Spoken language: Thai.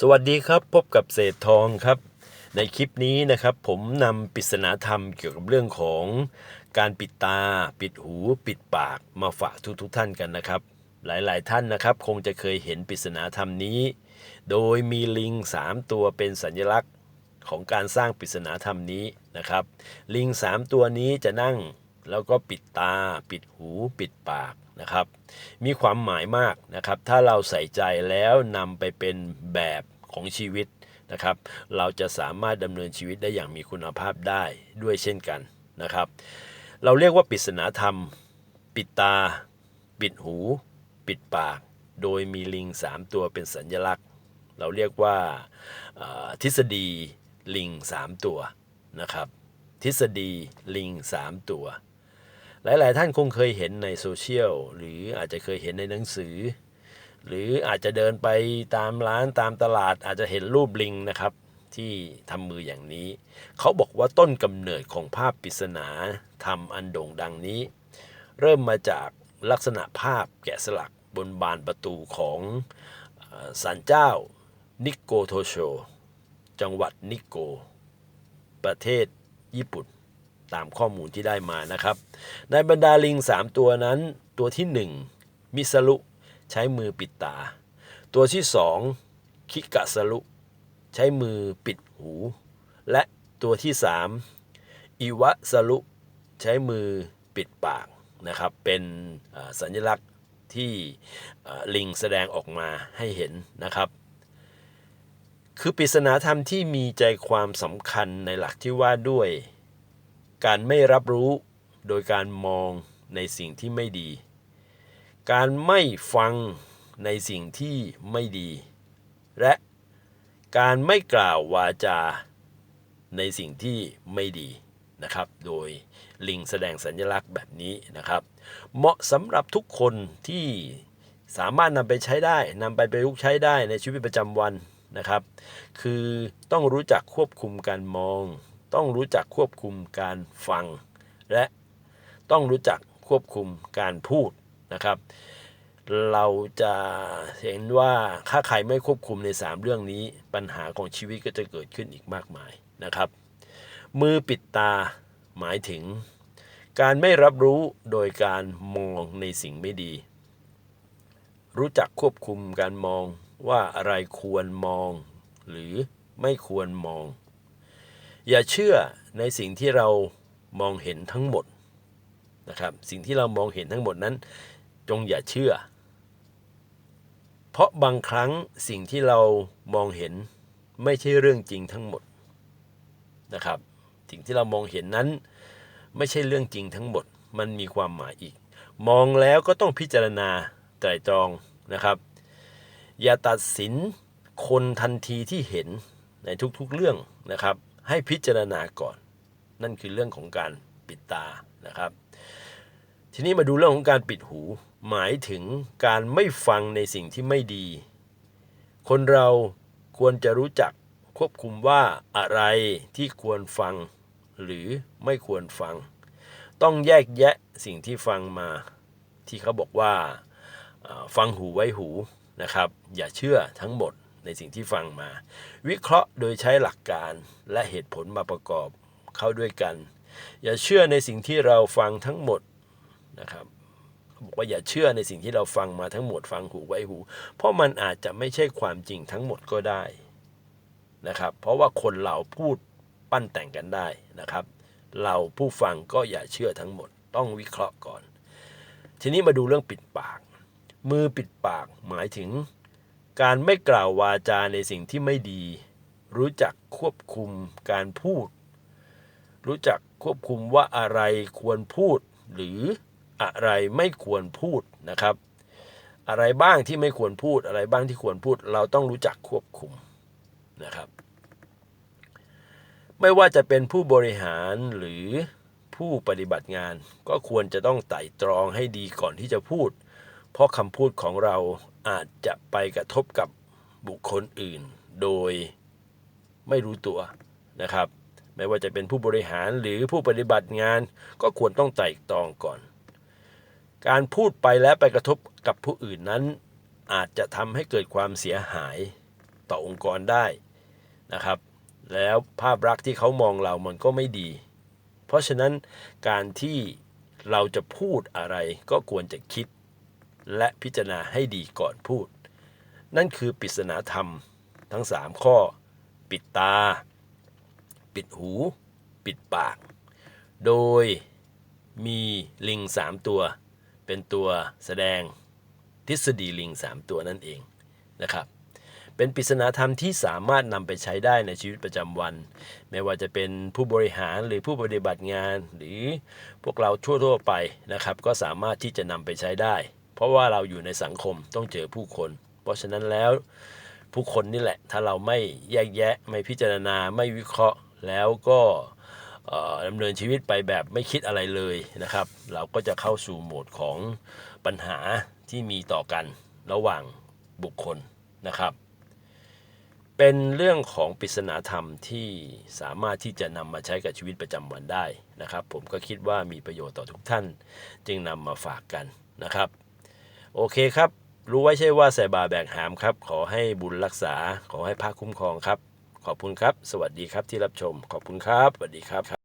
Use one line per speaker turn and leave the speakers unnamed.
สวัสดีครับพบกับเศษทองครับ ในคลิปนี้นะครับ ผมนำปริศนาธรรมเกี่ยวกับเรื่องของการปิดตา ปิดหูปิดปากมาฝากทุกๆทท่านกันนะครับ หลายๆท่านนะครับ คงจะเคยเห็นปริศนาธรรมนี้ โดยมีลิง 3 ตัวเป็นสัญลักษณ์ของการสร้างปริศนาธรรมนี้นะครับ ลิง 3 ตัวนี้จะนั่งแล้วก็ปิดตา ปิดหู ปิดปาก นะครับ มีความหมายมากนะครับ ถ้าเราใส่ใจแล้วนำไปเป็นแบบของชีวิตนะครับ เราจะสามารถดำเนินชีวิตได้อย่างมีคุณภาพได้ด้วยเช่นกันนะครับ เราเรียกว่าปริศนาธรรม ปิดตา ปิดหู ปิดปาก โดยมีลิง 3 ตัวเป็นสัญลักษณ์ เราเรียกว่าทฤษฎีลิง 3 ตัวนะครับ ทฤษฎีลิง 3 ตัว หลาย ๆ ท่านคงเคยเห็นในโซเชียลหรืออาจจะเคยเห็นในหนังสือ หรืออาจจะเดินไปตามร้านตามตลาด อาจจะเห็นรูปลิงนะครับ ที่ทำมืออย่างนี้ เขาบอกว่าต้นกำเนิดของภาพปริศนาทำอันโด่งดังนี้ เริ่มมาจากลักษณะภาพแกะสลักบนบานประตูของเอ่อศาลเจ้านิโกโทโช จังหวัดนิโก ประเทศญี่ปุ่น ตามข้อมูลที่ได้มานะครับ ในบรรดาลิง 3 ตัวนั้น ตัวที่ 1 มิสรุใช้มือปิดตา ตัวที่ 2 คิกะสรุใช้มือปิดหู และตัวที่ 3 อิวะสรุใช้มือปิดปากนะครับ เป็นสัญลักษณ์ที่ลิงแสดงออกมาให้เห็นนะครับคือปริศนาธรรมที่มีใจความสำคัญในหลักที่ว่าด้วย การไม่รับรู้โดยการมองในสิ่งที่ไม่ดี การไม่ฟังในสิ่งที่ไม่ดี และการไม่กล่าววาจาในสิ่งที่ไม่ดีนะครับ โดยลิงแสดงสัญลักษณ์แบบนี้นะครับ เหมาะสำหรับทุกคนที่สามารถนำไปใช้ได้นำไปประยุกต์ใช้ได้ในชีวิตประจำวันนะครับ คือต้องรู้จักควบคุมการมอง ต้องรู้จักควบคุมการฟัง และต้องรู้จักควบคุมการพูดนะครับ เราจะเห็นว่าถ้าใครไม่ควบคุมใน 3 เรื่องนี้ ปัญหาของชีวิตก็จะเกิดขึ้นอีกมากมายนะครับ มือปิดตาหมายถึง การไม่รับรู้โดยการมองในสิ่งไม่ดี รู้จักควบคุมการมองว่าอะไรควรมอง หรือไม่ควรมอง อย่าเชื่อในสิ่งที่เรามองเห็นทั้งหมดนะครับ สิ่งที่เรามองเห็นทั้งหมดนั้น จงอย่าเชื่อ เพราะบางครั้งสิ่งที่เรามองเห็นไม่ใช่เรื่องจริงทั้งหมดนะครับ สิ่งที่เรามองเห็นนั้น ไม่ใช่เรื่องจริงทั้งหมด มันมีความหมายอีก มองแล้วก็ต้องพิจารณาไตรตรองนะครับ อย่าตัดสินคนทันทีที่เห็นในทุกๆเรื่องนะครับ ให้พิจารณาก่อน นั่นคือเรื่องของการปิดตานะครับ ทีนี้มาดูเรื่องของการปิดหู หมายถึงการไม่ฟังในสิ่งที่ไม่ดี คนเราควรจะรู้จักควบคุมว่าอะไรที่ควรฟัง หรือไม่ควรฟัง ต้องแยกแยะสิ่งที่ฟังมา ที่เขาบอกว่าฟังหูไว้หูนะครับ อย่าเชื่อทั้งหมด ในสิ่งที่ฟังมา วิเคราะห์โดยใช้หลักการและเหตุผลมาประกอบเข้าด้วยกัน อย่าเชื่อในสิ่งที่เราฟังทั้งหมดนะครับบอกว่าอย่าเชื่อในสิ่งที่เราฟังมาทั้งหมดฟังหูไว้หู เพราะมันอาจจะไม่ใช่ความจริงทั้งหมดก็ได้นะครับ เพราะว่าคนเราพูดปั้นแต่งกันได้นะครับ เราผู้ฟังก็อย่าเชื่อทั้งหมด ต้องวิเคราะห์ก่อน ทีนี้มาดูเรื่องปิดปาก มือปิดปากหมายถึง การไม่กล่าววาจาในสิ่งที่ไม่ดี รู้จักควบคุมการพูด รู้จักควบคุมว่าอะไรควรพูด หรืออะไรไม่ควรพูดนะครับ อะไรบ้างที่ไม่ควรพูด อะไรบ้างที่ควรพูด เราต้องรู้จักควบคุมนะครับ ไม่ว่าจะเป็นผู้บริหารหรือผู้ปฏิบัติงาน ก็ควรจะต้องไต่ตรองให้ดีก่อนที่จะพูด เพราะคำพูดของเราอาจจะไปกระทบกับบุคคลอื่น โดยไม่รู้ตัวนะครับ ไม่ว่าจะเป็นผู้บริหารหรือผู้ปฏิบัติงานก็ควรต้องไต่ตรองก่อน การพูดไปแล้วไปกระทบกับผู้อื่นนั้น อาจจะทำให้เกิดความเสียหายต่อองค์กรได้นะครับ แล้วภาพลักษณ์ที่เขามองเรามันก็ไม่ดี เพราะฉะนั้นการที่เราจะพูดอะไรก็ควรจะคิด และพิจารณาให้ดีก่อนพูด นั่นคือปริศนาธรรมทั้ง 3 ข้อ ปิดตา ปิดหู ปิดปาก โดยมีลิง 3 ตัว เป็นตัวแสดงทฤษฎีลิง 3 ตัวนั่นเองนะครับเป็นปริศนาธรรมที่สามารถนำไปใช้ได้ในชีวิตประจำวัน ไม่ว่าจะเป็นผู้บริหารหรือผู้ปฏิบัติงาน หรือพวกเราทั่วๆไปนะครับ ก็สามารถที่จะนำไปใช้ได้ เพราะว่าเราอยู่ในสังคมต้องเจอผู้คน เพราะฉะนั้นแล้วผู้คนนี่แหละ ถ้าเราไม่แยกแยะ ไม่พิจารณาไม่วิเคราะห์แล้วก็ดำเนินชีวิตไปแบบไม่คิดอะไรเลยนะครับ เราก็จะเข้าสู่โหมดของปัญหาที่มีต่อกันระหว่างบุคคลนะครับ เป็นเรื่องของปริศนาธรรมที่สามารถที่จะนำมาใช้กับชีวิตประจำวันได้นะครับ ผมก็คิดว่ามีประโยชน์ต่อทุกท่าน จึงนำมาฝากกันนะครับ โอเคครับ รู้ไว้ใช่ว่าใส่บาแบกหามครับ ขอให้บุญรักษา ขอให้พระคุ้มครองครับ ขอบคุณครับ สวัสดีครับที่รับชม ขอบคุณครับ สวัสดีครับ